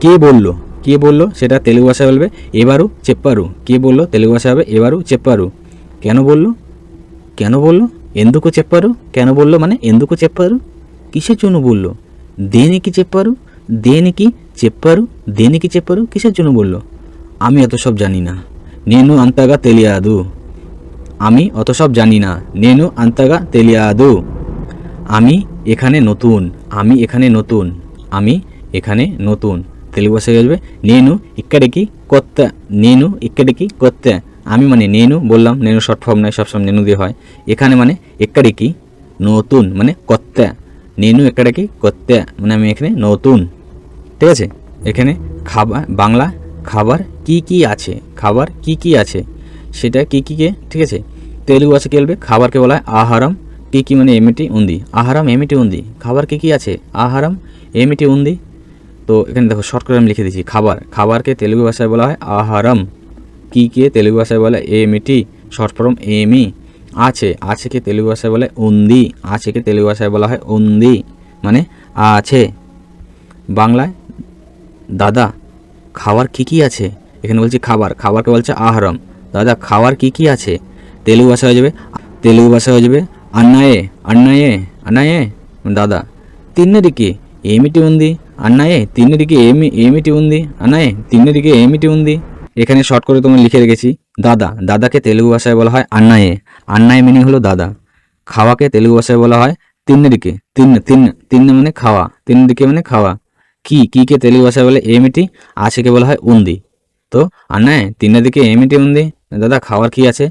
কে বললো কে বললো সেটা তেলুগু ভাষায় বলবে এবারও చెప్పారు কে বললো তেলুগু ভাষায় হবে এবারও చెప్పారు কেন বললো কেন বললো ఎందుకు చెప్పారు কেন বললো মানে ఎందుకు చెప్పారు কিসের জন্য বললো దేనికి చెప్పారు దేనికి చెప్పారు దేనికి చెప్పారు কিসের জন্য বললো আমি অত সব জানি না నేను అంతగా తెలియదు আমি অত সব জানি না నేను అంతగా తెలియదు আমি এখানে নতুন আমি এখানে নতুন আমি এখানে নতুন తెలుగు భాష చదివే నేను ఇక్కడికి కొత్త, నేను ఇక్కడికి కొత్త. আমি মানে নেনু বললাম নেনু শর্ট ফর্ম নেই সবসময় নেনু দিয়ে হয় এখানে মানে একাডেকি নতুন মানে কত্তে নেনু একাডেকি কত্তে মানে আমি এখানে নতুন ঠিক আছে? এখানে খাবার, বাংলা খাবার কি কি আছে? খাবার কি কি আছে? সেটা কি কীকে ঠিক আছে? তেলুগু আছে কেলবে খাবারকে বলা হয় আহারাম। কি কি মানে এমিটি উন্দি। আহারাম, এমিটি উন্দি। খাবার কি কি আছে? আহারাম, এমিটি উন্দি। তো এখানে দেখো শর্ট করে আমি লিখে দিচ্ছি খাবার খাবারকে তেলুগু ভাষায় বলা হয় আহারাম কি কে তেলুগু ভাষায় বলে এমিটি শর্ট ফর্ম এমি আছে আছে কে তেলুগু ভাষায় বলে উন্দি আছে কে তেলুগু ভাষায় বলা হয় উন্দি মানে আছে বাংলায় দাদা খাবার কি কি আছে এখানে বলছি খাবার খাবারকে বলছে আহারম দাদা খাবার কি কি আছে তেলুগু ভাষা হয়ে যাবে তেলুগু ভাষা হয়ে যাবে అన్నయే అన్నయే అన్నయే దాదా తిన్నడికి ఏమిటి ఉంది అన్నయే తిన్నడికి ఏమి ఏమిటి ఉంది అన్నయే తిన్నడికి ఏమిటి ఉంది এখানে শর্ট করে তোমার লিখে রেখেছি দাদা দাদাকে তেলুগু ভাষায় বলা হয় আন্নায়ে আন্নায়ে মিনিং হলো দাদা খাওয়াকে তেলুগু ভাষায় বলা হয় তিন্নদিকে তিন তিন তিন মানে খাওয়া তিনদিকে মানে খাওয়া কি কি কে తెలుగు ভাষায় বলে ఏమిటి আছেকে বলা হয় উন্দি তো আন্নায় তিনের দিকে এমিটি উন্দি দাদা খাওয়ার কি আছে